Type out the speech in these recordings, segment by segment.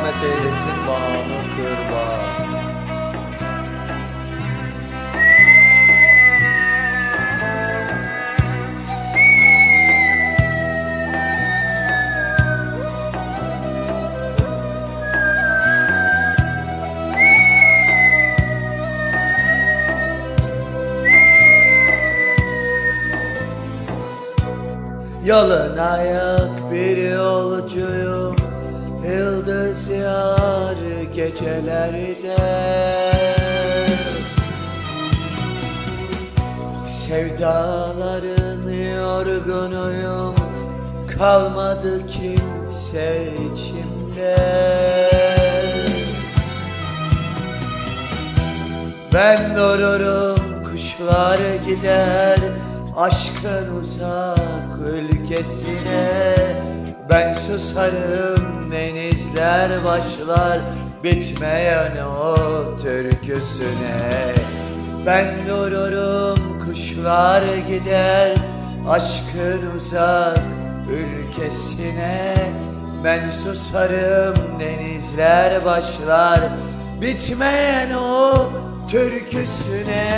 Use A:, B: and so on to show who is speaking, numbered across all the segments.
A: eylesin bağımı kırba Yalın ayak bir yolcuyum Yıldız yar gecelerde. Sevdaların yorgunuyum Kalmadı kimse içimde. Ben dururum kuşlar gider Aşkın uzak ülkesine Ben susarım denizler başlar Bitmeyen o türküsüne. Ben dururum kuşlar gider Aşkın uzak ülkesine. Ben susarım denizler başlar Bitmeyen o türküsüne.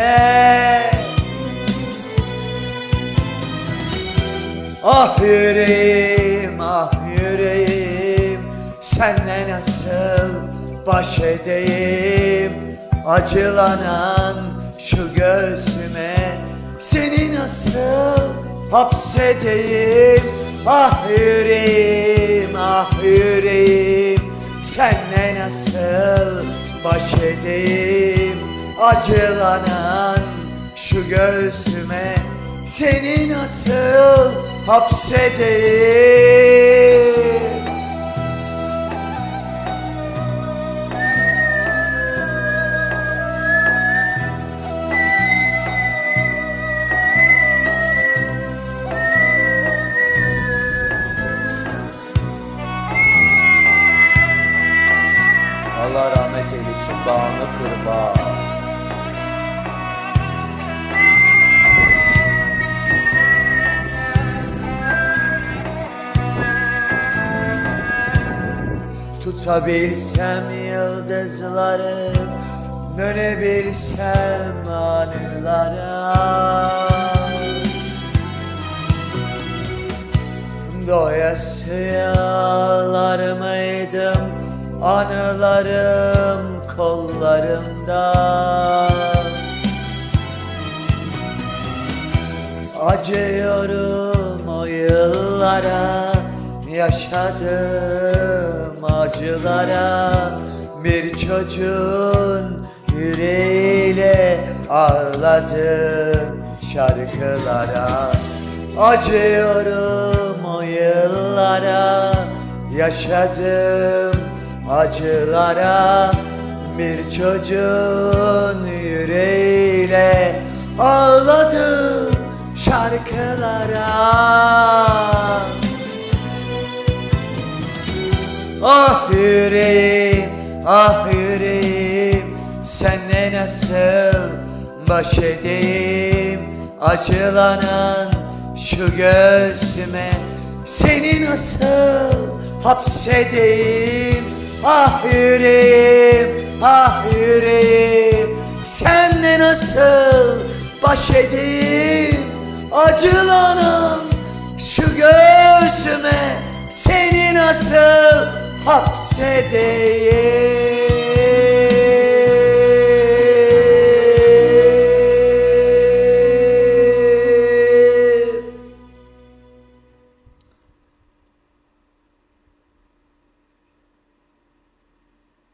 A: Ah yüreğim, yüreğim Senle nasıl baş edeyim? Acılanan şu göğsüme Seni nasıl hapsedeyim? Ah yüreğim, ah yüreğim Senle nasıl baş edeyim? Acılanan şu göğsüme Seni nasıl hapsedeyim rahmet eylesin bağını kırba Tutabilsem yıldızları Dönebilsem anılara. Doyasıya Anılarım kollarımda. Acıyorum o yıllara Yaşadım acılara. Bir çocuğun yüreğiyle Ağladım şarkılara. Acıyorum o yıllara Yaşadım acılara Bir çocuğun yüreğiyle Ağladım şarkılara. Ah yüreğim, ah yüreğim Senle nasıl baş edeyim? Acılanan şu göğsüme Seni nasıl hapsedeyim Ah yüreğim, ah yüreğim. Senle nasıl baş edeyim? Acılanan şu göğsüme Seni nasıl hapsedeyim